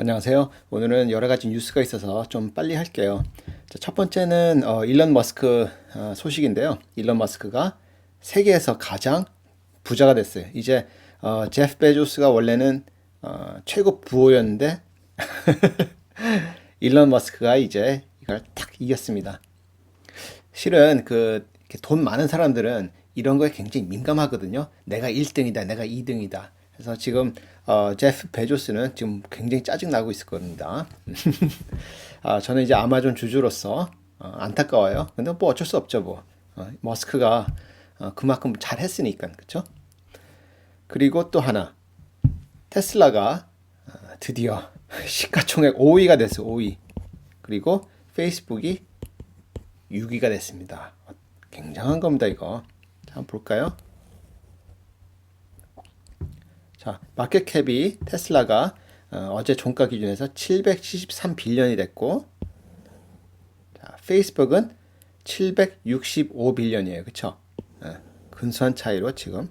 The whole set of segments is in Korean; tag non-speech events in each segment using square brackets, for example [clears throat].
안녕하세요. 오늘은 여러 가지 뉴스가 있어서 좀 빨리 할게요. 자, 첫 번째는 어, 일론 머스크 어, 소식인데요. 일론 머스크가 세계에서 가장 부자가 됐어요. 이제 어, 제프 베조스가 원래는 어, 최고 부호였는데 [laughs] 일론 머스크가 이제 이걸 탁 이겼습니다. 실은 그 돈 많은 사람들은 이런 거에 굉장히 민감하거든요. 내가 1등이다, 내가 2등이다. 그래서 지금 어, 제프 베조스는 지금 굉장히 짜증 나고 있을 겁니다. [laughs] 아, 저는 이제 아마존 주주로서 어, 안타까워요. 근데 뭐 어쩔 수 없죠, 뭐. 어, 머스크가 어, 그만큼 잘했으니까, 그렇죠? 그리고 또 하나, 테슬라가 어, 드디어 [laughs] 시가총액 5위가 됐어요, 5위. 그리고 페이스북이 6위가 됐습니다. 굉장한 겁니다, 이거. 자, 한번 볼까요? 자, 마켓캡이 테슬라가 어, 제 종가 기준에서 773빌런이 됐고, 자, 페이스북은 765빌런이에요. 그쵸? 어, 근소한 차이로 지금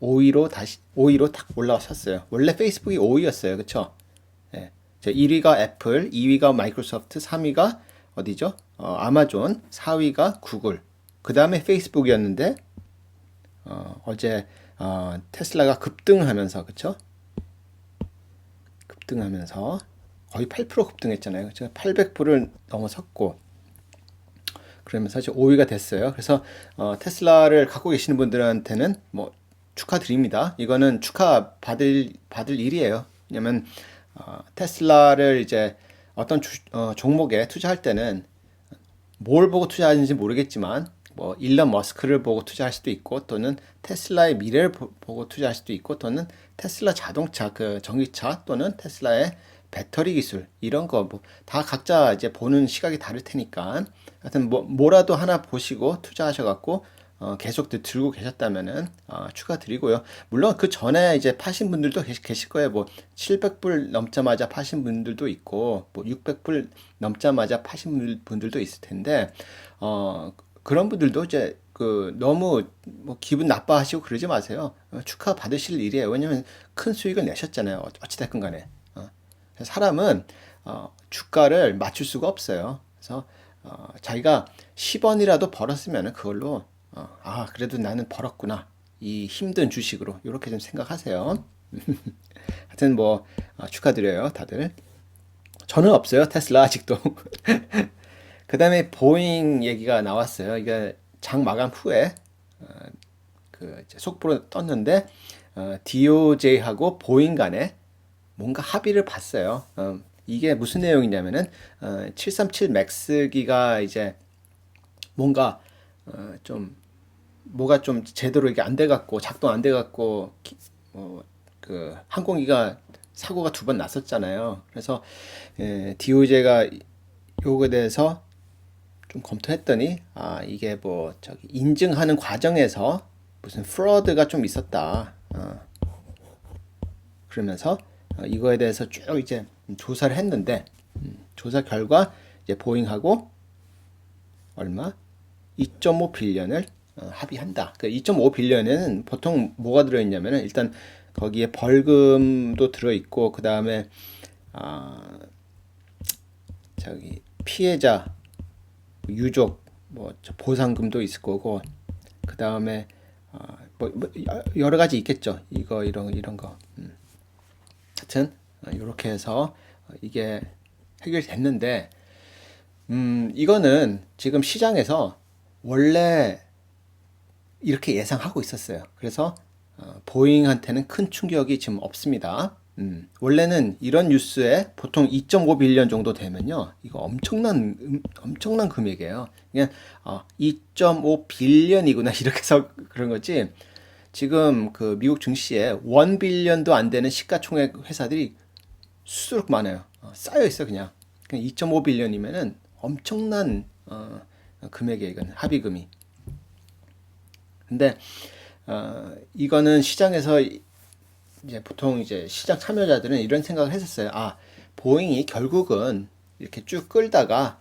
5위로 다시 5위로 딱 올라섰어요. 원래 페이스북이 5위였어요. 그쵸? 예. 1위가 애플, 2위가 마이크로소프트, 3위가 어디죠? 어, 아마존, 4위가 구글, 그 다음에 페이스북이었는데 어, 어제 어, 테슬라가 급등하면서 그쵸? 급등하면서 거의 8% 급등했잖아요. 그쵸? 800불을 넘어섰고 그러면서 이제 5위가 됐어요. 그래서 어, 테슬라를 갖고 계시는 분들한테는 뭐 축하드립니다. 이거는 축하 받을 받을 일이에요. 왜냐면 어, 테슬라를 이제 어떤 주, 어, 종목에 투자할 때는 뭘 보고 투자하는지 모르겠지만 뭐 일론 머스크를 보고 투자할 수도 있고 또는 테슬라의 미래를 보, 고 투자할 수도 있고 또는 테슬라 자동차 그 전기차 또는 테슬라의 배터리 기술 이런 거 뭐 다 각자 이제 보는 시각이 다를 테니까 하여튼 뭐 뭐라도 하나 보시고 투자하셔 갖고 어, 계속 들고 계셨다면은 어, 추가드리고요. 물론 그 전에 이제 파신 분들도 계실 거예요. 뭐 700불 넘자마자 파신 분들도 있고 뭐 600불 넘자마자 파신 분들도 있을 텐데 어, 그런 분들도 이제 그 너무 뭐 기분 나빠하시고 그러지 마세요. 어, 축하 받으실 일이에요. 왜냐면 큰 수익을 내셨잖아요. 어찌됐건 간에. 어, 사람은 어, 주가를 맞출 수가 없어요. 그래서 어, 자기가 10원이라도 벌었으면 그걸로 어, 아, 그래도 나는 벌었구나. 이 힘든 주식으로. 이렇게 좀 생각하세요. [laughs] 하여튼 뭐, 어, 축하드려요, 다들. 저는 없어요, 테슬라 아직도. [laughs] 그 다음에 보잉 얘기가 나왔어요. 이게 장 마감 후에, 어, 그, 속보로 떴는데, 어, DOJ하고 보잉 간에 뭔가 합의를 봤어요. 어, 이게 무슨 내용이냐면은, 어, 737 맥스기가 이제 뭔가, 어, 좀 뭐가 좀 제대로 이게 안 돼 갖고 작동 안 돼 갖고 어 그 항공기가 사고가 두 번 났었잖아요. 그래서 예, DOJ가 요거에 대해서 좀 검토했더니 아 이게 뭐 저기 인증하는 과정에서 무슨 프로드가 좀 있었다. 어. 그러면서 어, 이거에 대해서 쭉 이제 조사를 했는데 음, 조사 결과 이제 보잉하고 얼마 2.5 빌런을 어, 합의한다. 그 2.5 빌리언에는 보통 뭐가 들어있냐면은 일단 거기에 벌금도 들어있고 그 다음에 아 저기 피해자 유족 뭐 보상금도 있을 거고 그 다음에 아, 뭐, 뭐, 여러 가지 있겠죠. 이거 이런 이런 거. 음. 하여튼 이렇게 어, 해서 이게 해결됐는데 음 이거는 지금 시장에서 원래 이렇게 예상하고 있었어요. 그래서 어, 보잉한테는 큰 충격이 지금 없습니다. 음, 원래는 이런 뉴스에 보통 2.5 빌리언 정도 되면요, 이거 엄청난 음, 엄청난 금액이에요. 그냥 어, 2.5 빌리언이구나 [laughs] 이렇게 해서 그런 거지. 지금 그 미국 증시에 1 빌리언도 안 되는 시가총액 회사들이 수두룩 많아요. 어, 쌓여 있어 그냥. 그냥 2.5 빌리언이면은 엄청난 어, 금액이에요. 이건 합의금이. 근데 어, 이거는 시장에서 이제 보통 이제 시장 참여자들은 이런 생각을 했었어요. 아, 보잉이 결국은 이렇게 쭉 끌다가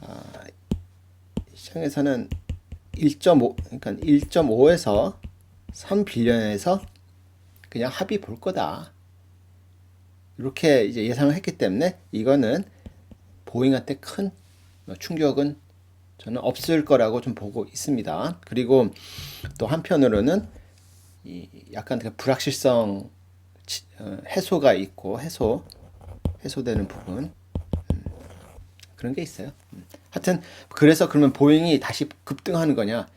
아, 시장에서는 1.5 그러니까 1.5에서 3빌리언에서 그냥 합의 볼 거다. 이렇게 이제 예상을 했기 때문에 이거는 보잉한테 큰 충격은 저는 없을 거라고 좀 보고 있습니다. 그리고 또 한편으로는 이 약간 그 불확실성 해소가 있고 해소 해소되는 부분 음, 그런 게 있어요. 음. 하여튼 그래서 그러면 보잉이 다시 급등하는 거냐?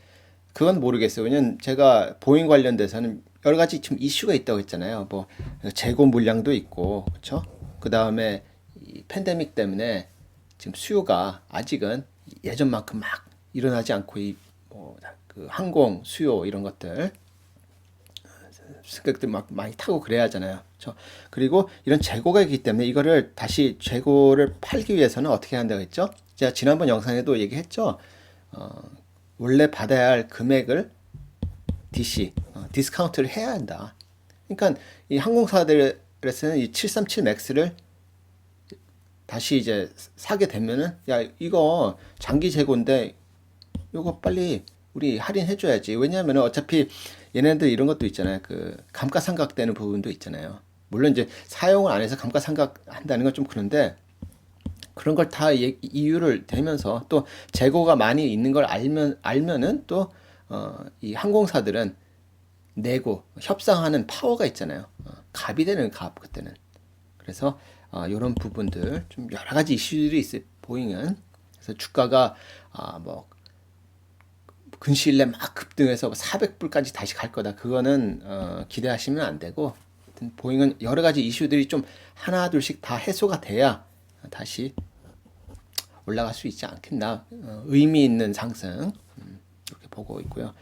그건 모르겠어요. 왜냐면 제가 보잉 관련돼서는 여러 가지 지금 이슈가 있다고 했잖아요. 뭐 재고 물량도 있고 그렇죠? 그 다음에 이 팬데믹 때문에 지금 수요가 아직은 예전만큼 막 일어나지 않고 이 뭐 그 항공 수요 이런 것들 승객들 막 많이 타고 그래야 하잖아요. 그렇죠? 그리고 이런 재고가 있기 때문에 이거를 다시 재고를 팔기 위해서는 어떻게 한다고 했죠? 제가 지난번 영상에도 얘기했죠. 어, 원래 받아야 할 금액을 DC 어, 디스카운트를 해야 한다. 그러니까 이 항공사들에서는 이 737 맥스를 다시 이제 사게 되면은 야 이거 장기 재고인데 이거 빨리 우리 할인해 줘야지. 왜냐하면 어차피 얘네들 이런 것도 있잖아요. 그 감가상각 되는 부분도 있잖아요. 물론 이제 사용을 안 해서 감가상각 한다는 건 좀 그런데 그런 걸 다 이유를 대면서 또 재고가 많이 있는 걸 알면 알면은 또 어, 이 항공사들은 내고 협상하는 파워가 있잖아요. 어, 갑이 되는 갑 그때는. 그래서 어, 이런 부분들 좀 여러 가지 이슈들이 있어요. 보잉은 그래서 주가가 아, 뭐 근시일 내에 막 급등해서 400불까지 다시 갈 거다. 그거는 어, 기대하시면 안 되고 보잉은 여러 가지 이슈들이 좀 하나 둘씩 다 해소가 돼야 다시 올라갈 수 있지 않겠나. 어, 의미 있는 상승 음, 이렇게 보고 있고요.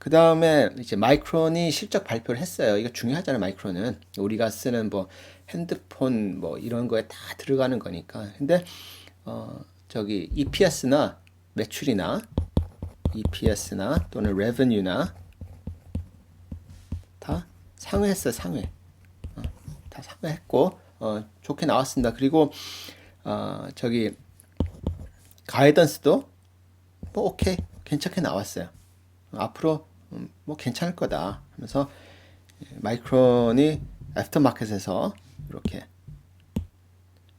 그 다음에 이제 마이크론이 실적 발표를 했어요. 이거 중요하잖아요. 마이크론은 우리가 쓰는 뭐 핸드폰 뭐 이런 거에 다 들어가는 거니까. 근데 어 저기 EPS나 매출이나 EPS나 또는 revenue나 다 상회했어 상회. 어, 다 상회했고 어, 좋게 나왔습니다. 그리고 어, 저기 가이던스도 뭐 오케이 괜찮게 나왔어요. 앞으로 음, 뭐 괜찮을 거다 하면서 마이크론이 애프터마켓에서 이렇게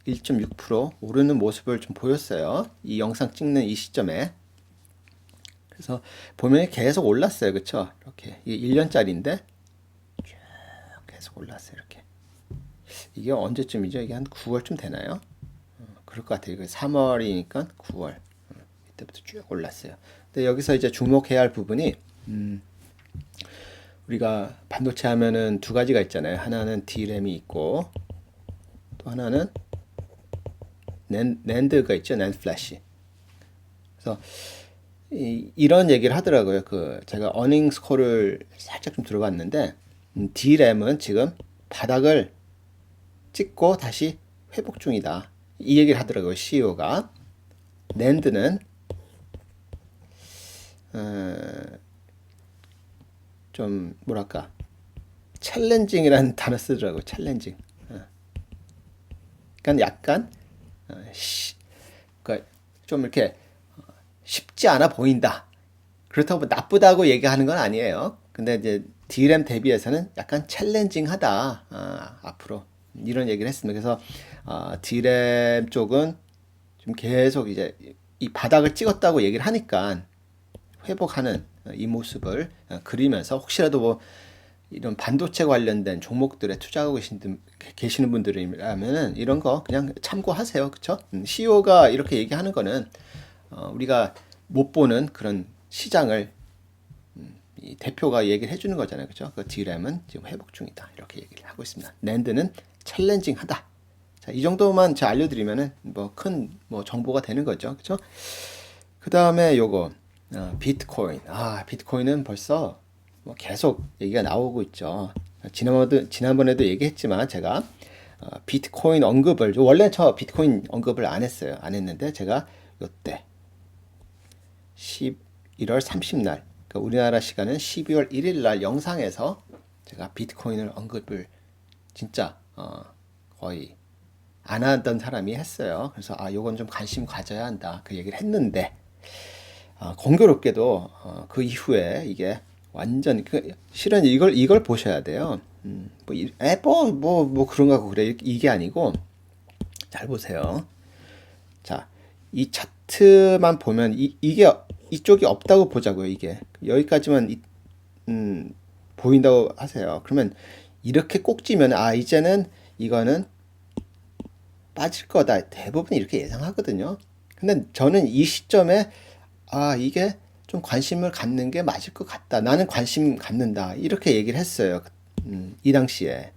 1.6% 오르는 모습을 좀 보였어요. 이 영상 찍는 이 시점에. 그래서 보면 계속 올랐어요. 그쵸? 이렇게. 이게 1년짜리인데 쭉 계속 올랐어요. 이렇게. 이게 언제쯤이죠? 이게 한 9월쯤 되나요? 어, 그럴 것 같아요. 이거 3월이니까 9월. 어, 이때부터 쭉 올랐어요. 근데 여기서 이제 주목해야 할 부분이 음, 우리가 반도체 하면은 두 가지가 있잖아요. 하나는 D램이 있고 또 하나는 랜, 랜드가 있죠. 랜드 플래시. 그래서 이, 이런 얘기를 하더라고요. 그 제가 어닝스 콜을 살짝 좀 들어봤는데 음, D램은 지금 바닥을 찍고 다시 회복 중이다. 이 얘기를 하더라고요. CEO가. 랜드는 어, 좀 뭐랄까 챌린징이라는 [laughs] 단어 쓰더라고 챌린징. 어. 그러니까 약간 어, 시, 그러니까 좀 이렇게 어, 쉽지 않아 보인다. 그렇다고 뭐 나쁘다고 얘기하는 건 아니에요. 근데 이제 D램 대비해서는 약간 챌린징하다. 아, 앞으로 이런 얘기를 했습니다. 그래서 어, D램 쪽은 좀 계속 이제 이 바닥을 찍었다고 얘기를 하니까 회복하는 이 모습을 어, 그리면서 혹시라도 뭐 이런 반도체 관련된 종목들에 투자하고 계신, 분- 계시는 분들이라면은 이런 거 그냥 참고하세요. 그쵸? 음, CEO가 이렇게 얘기하는 거는 어, 우리가 못 보는 그런 시장을 음, 이 대표가 얘기를 해주는 거잖아요. 그죠? 그 D램은 지금 회복 중이다. 이렇게 얘기를 하고 있습니다. 랜드는 챌린징 하다. 자, 이 정도만 제가 알려드리면은 뭐큰뭐 정보가 되는 거죠. 그죠? 그 다음에 요거, 어, 비트코인. 아, 비트코인은 벌써 뭐 계속 얘기가 나오고 있죠. 지난번에도, 지난번에도 얘기했지만 제가 어, 비트코인 언급을, 원래 저 비트코인 언급을 안 했어요. 안 했는데 제가 요때 11월 30날, 그러니까 우리나라 시간은 12월 1일 날 영상에서 제가 비트코인을 언급을 진짜 어, 거의 안 하던 사람이 했어요. 그래서 아, 요건 좀 관심 가져야 한다. 그 얘기를 했는데 아, 공교롭게도 어, 그 이후에 이게 완전 그 실은 이걸 이걸 보셔야 돼요. 음, 뭐, 이- 에, 뭐, 뭐, 뭐 그런가 그래. 이게 아니고, 잘 보세요. 자, 이 차트만 보면, 이, 이게, 이쪽이 없다고 보자고요, 이게. 여기까지만, 이- 음, 보인다고 하세요. 그러면, 이렇게 꼭지면, 아, 이제는 이거는 빠질 거다. 대부분 이렇게 예상하거든요. 근데 저는 이 시점에 아, 이게 좀 관심을 갖는 게 맞을 것 같다. 나는 관심 갖는다. 이렇게 얘기를 했어요. 음, 이 당시에.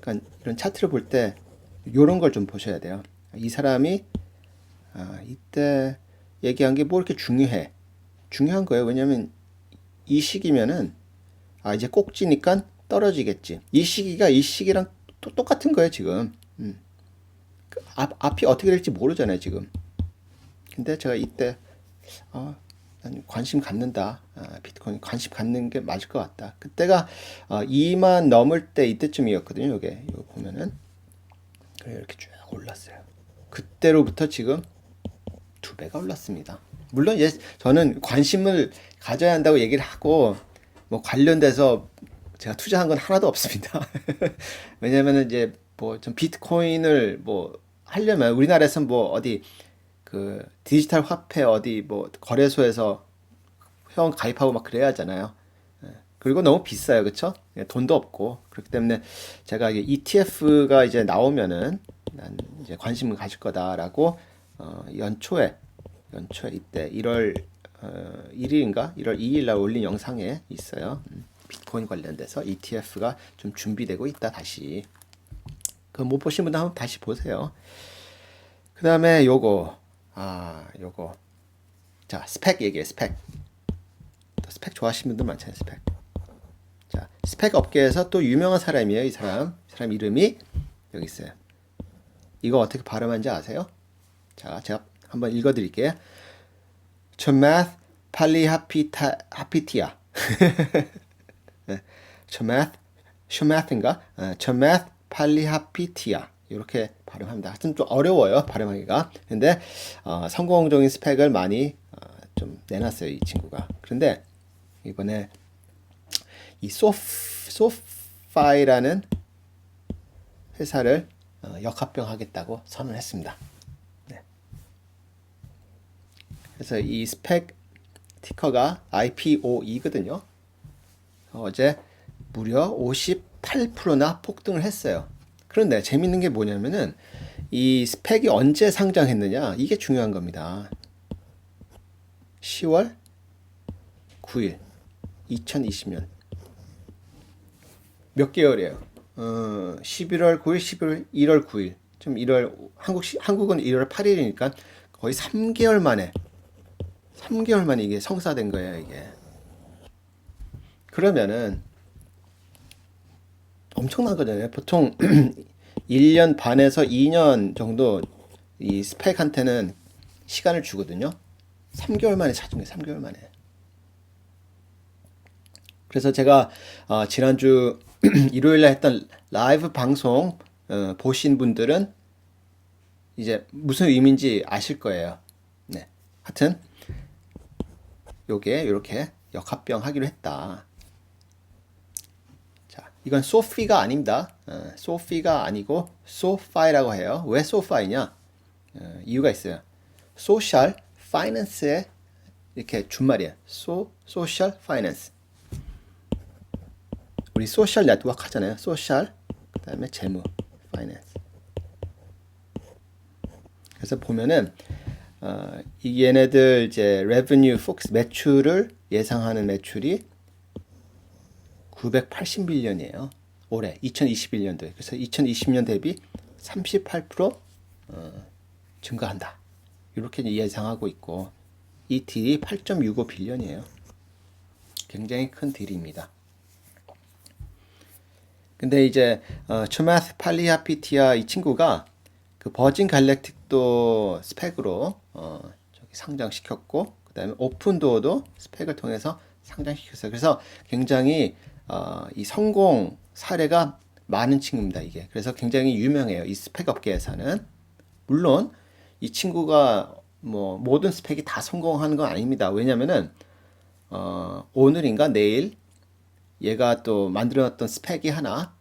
그러니까 이런 차트를 볼 때 이런 걸 좀 보셔야 돼요. 이 사람이 아, 이때 얘기한 게 뭐 이렇게 중요해. 중요한 거예요. 왜냐면 이 시기면은 아, 이제 꼭지니까 떨어지겠지. 이 시기가 이 시기랑 또 똑같은 거예요, 지금. 음. 그 앞, 앞이 어떻게 될지 모르잖아요, 지금. 근데 제가 이때, 아, 난 관심 갖는다. 아, 비트코인 관심 갖는 게 맞을 것 같다. 그때가 어, 2만 넘을 때 이때쯤이었거든요, 이게. 이거 보면은. 그래, 이렇게 쭉 올랐어요. 그때로부터 지금 두 배가 올랐습니다. 물론 예, 저는 관심을 가져야 한다고 얘기를 하고 뭐 관련돼서 제가 투자한 건 하나도 없습니다. [laughs] 왜냐면은 이제 뭐 좀 비트코인을 뭐 하려면 우리나라에서 뭐 어디 그 디지털 화폐 어디 뭐 거래소에서 회원 가입하고 막 그래야 하잖아요. 예. 그리고 너무 비싸요? 예, 돈도 없고 그렇기 때문에 제가 ETF가 이제 나오면은 난 이제 관심을 가질 거다라고 어, 연초에 연초에 이때 1월 어, 1일인가 1월 2일 날 올린 영상에 있어요. 음, 비트코인 관련돼서 ETF가 좀 준비되고 있다 다시. 그 못 보신 분들 한번 다시 보세요. 그 다음에 요거 아 요거 자 스펙 얘기해 스펙 또 스펙 좋아하시는 분들 많잖아요 스펙 자 스펙 업계에서 또 유명한 사람이에요 이 사람 이 사람 이름이 여기 있어요 이거 어떻게 발음하는지 아세요? 자 제가 한번 읽어 드릴게요 초마th 팔리하피타 하피티아 초마th 쇼마th인가 초마th 팔리하피티아 이렇게 발음합니다. 하여튼 좀 어려워요 발음하기가. 근데 어, 성공적인 스펙을 많이 어, 좀 내놨어요 이 친구가. 그런데 이번에 이 소프 소파이라는 회사를 어, 역합병하겠다고 선언했습니다. 네. 그래서 이 스펙 티커가 IPOE거든요. 어제 무려 58%나 폭등을 했어요. 그런데 재밌는 게 뭐냐면은 이 스펙이 언제 상장했느냐 이게 중요한 겁니다. 10월 9일 2020년 몇 개월이에요? 어, 11월 9일, 11월 1월 9일. 좀 1월 한국 시, 한국은 1월 8일이니까 거의 3개월 만에 3개월 만에 이게 성사된 거예요, 이게. 그러면은 엄청난 거잖아요. 보통 [clears throat] 1년 반에서 2년 정도 이 스펙한테는 시간을 주거든요. 3개월 만에 찾은 거예요. 3개월 만에. 그래서 제가 어, 지난주 [clears throat] 일요일에 했던 라이브 방송 어, 보신 분들은 이제 무슨 의미인지 아실 거예요. 네. 하여튼 요게 이렇게 역합병 하기로 했다. 자, 이건 소피가 아닙니다. 어, 소피가 아니고 소파이라고 해요. 왜 소파이냐? 어, 이유가 있어요. 소셜 파이낸스의 이렇게 준말이에요. 소 소셜 파이낸스. 우리 소셜 네트워크 하잖아요. 소셜 그다음에 재무 파이낸스. 그래서 보면은 어, 이 얘네들 이제 revenue forecast 매출을 예상하는 매출이 980빌리언이에요. 올해 2021년도에. 그래서 2020년 대비 38% 어, 증가한다. 이렇게 예상하고 있고 이 딜이 8.65 빌리언이에요. 굉장히 큰 딜입니다. 근데 이제 어, 초마스 팔리아피티아 이 친구가 그 버진 갈랙틱도 스펙으로 어, 저기 상장시켰고 그다음에 오픈도어도 스펙을 통해서 상장시켰어요. 그래서 굉장히 어, 이 성공 사례가 많은 친구입니다. 이게 그래서 굉장히 유명해요. 이 스펙 업계에서는 물론 이 친구가 뭐 모든 스펙이 다 성공하는 건 아닙니다. 왜냐면은 어, 오늘인가 내일 얘가 또 만들어놨던 스펙이 하나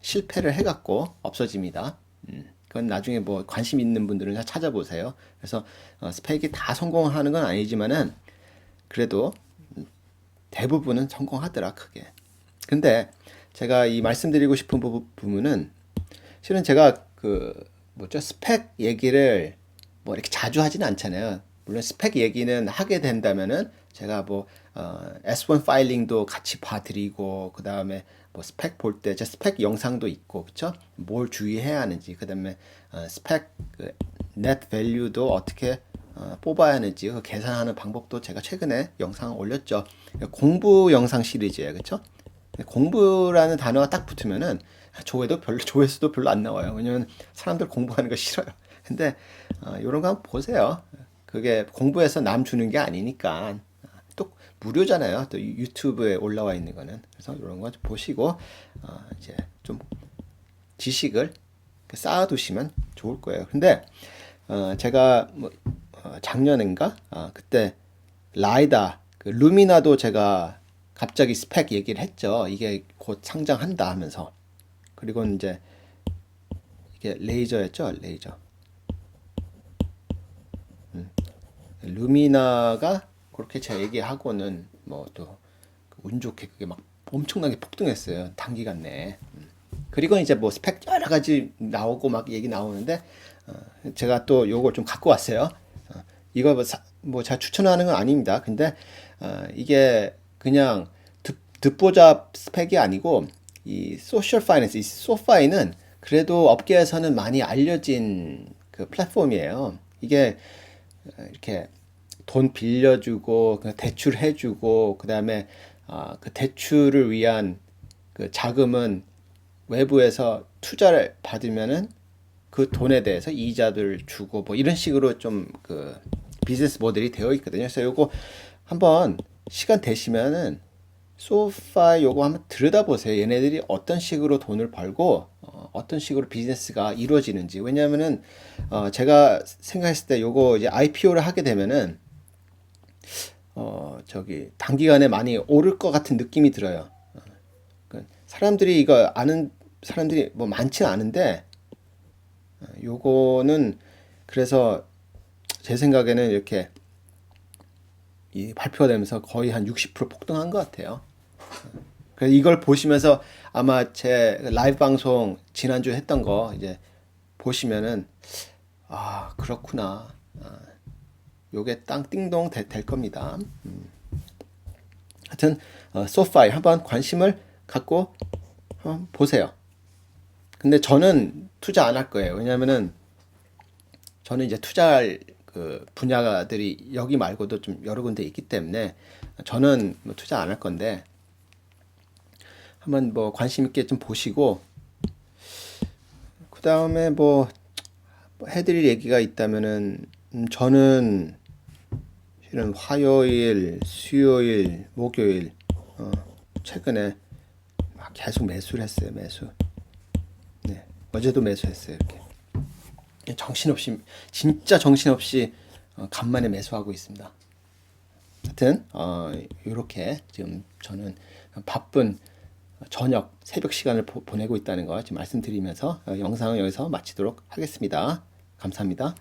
실패를 해갖고 없어집니다. 음, 그건 나중에 뭐 관심 있는 분들은 다 찾아보세요. 그래서 어, 스펙이 다 성공하는 건 아니지만은 그래도 대부분은 성공하더라 크게. 근데 제가 이 말씀드리고 싶은 부- 부분은 실은 제가 그 뭐죠 스펙 얘기를 뭐 이렇게 자주 하지는 않잖아요. 물론 스펙 얘기는 하게 된다면은 제가 뭐 어, S1 파일링도 같이 봐드리고 그 다음에 뭐 스펙 볼 때 제 스펙 영상도 있고 그쵸? 뭘 주의해야 하는지 그 다음에 어, 스펙 그 net value도 어떻게 어, 뽑아야 하는지 그 계산하는 방법도 제가 최근에 영상 올렸죠. 공부 영상 시리즈예요, 그쵸? 공부라는 단어가 딱 붙으면은 조회도 별로 조회수도 별로 안 나와요. 왜냐면 사람들 공부하는 거 싫어요. 근데 어, 이런 거 한번 보세요. 그게 공부해서 남 주는 게 아니니까 또 무료잖아요. 또 유- 유튜브에 올라와 있는 거는 그래서 이런 거좀 보시고 어, 이제 좀 지식을 쌓아두시면 좋을 거예요. 근데 어, 제가 뭐 어, 작년인가 아, 그때 라이다 그 루미나도 제가 갑자기 스펙 얘기를 했죠. 이게 곧 상장한다 하면서 그리고 이제 이게 레이저였죠, 레이저. 음. 루미나가 그렇게 제가 얘기하고는 뭐 또 운 좋게 그게 막 엄청나게 폭등했어요. 단기간 내에. 음. 그리고 이제 뭐 스펙 여러 가지 나오고 막 얘기 나오는데 어, 제가 또 요걸 좀 갖고 왔어요. 어, 이거 뭐, 사, 뭐 제가 추천하는 건 아닙니다. 근데 어, 이게 그냥 듣, 듣보잡 스펙이 아니고 이 소셜 파이낸스, 이 소파이는 그래도 업계에서는 많이 알려진 그 플랫폼이에요. 이게 어, 이렇게 돈 빌려주고 그 대출해주고 그 다음에 아, 그 대출을 위한 그 자금은 외부에서 투자를 받으면은 그 돈에 대해서 이자들 주고 뭐 이런 식으로 좀 그 비즈니스 모델이 되어 있거든요. 그래서 요거 한번 시간 되시면은 소파 요거 한번 들여다보세요. 얘네들이 어떤 식으로 돈을 벌고 어, 어떤 식으로 비즈니스가 이루어지는지. 왜냐하면은 어, 제가 생각했을 때 요거 이제 IPO를 하게 되면은 어, 저기 단기간에 많이 오를 것 같은 느낌이 들어요. 어, 그 사람들이 이거 아는 사람들이 뭐 많지는 않은데 어, 요거는 그래서 제 생각에는 이렇게 이 발표가 되면서 거의 한 60% 폭등한 것 같아요. 그래서 이걸 보시면서 아마 제 라이브 방송 지난주에 했던 거 이제 보시면은 아 그렇구나. 아, 요게 땅 띵동 되- 될 겁니다. 음. 하여튼 어, 소파이 한번 관심을 갖고 한번 보세요. 근데 저는 투자 안 할 거예요. 왜냐면은 저는 이제 투자할 그 분야들이 여기 말고도 좀 여러 군데 있기 때문에 저는 뭐 투자 안 할 건데 한번 뭐 관심 있게 좀 보시고 그 다음에 뭐 해드릴 얘기가 있다면은 음, 저는 실은 화요일, 수요일, 목요일 어, 최근에 막 계속 매수를 했어요. 매수. 네, 어제도 매수했어요. 이렇게. 정신없이 진짜 정신없이 어, 간만에 매수하고 있습니다. 하여튼 어, 이렇게 지금 저는 바쁜 저녁 새벽 시간을 보, 보내고 있다는 거 지금 말씀드리면서 어, 영상을 여기서 마치도록 하겠습니다. 감사합니다.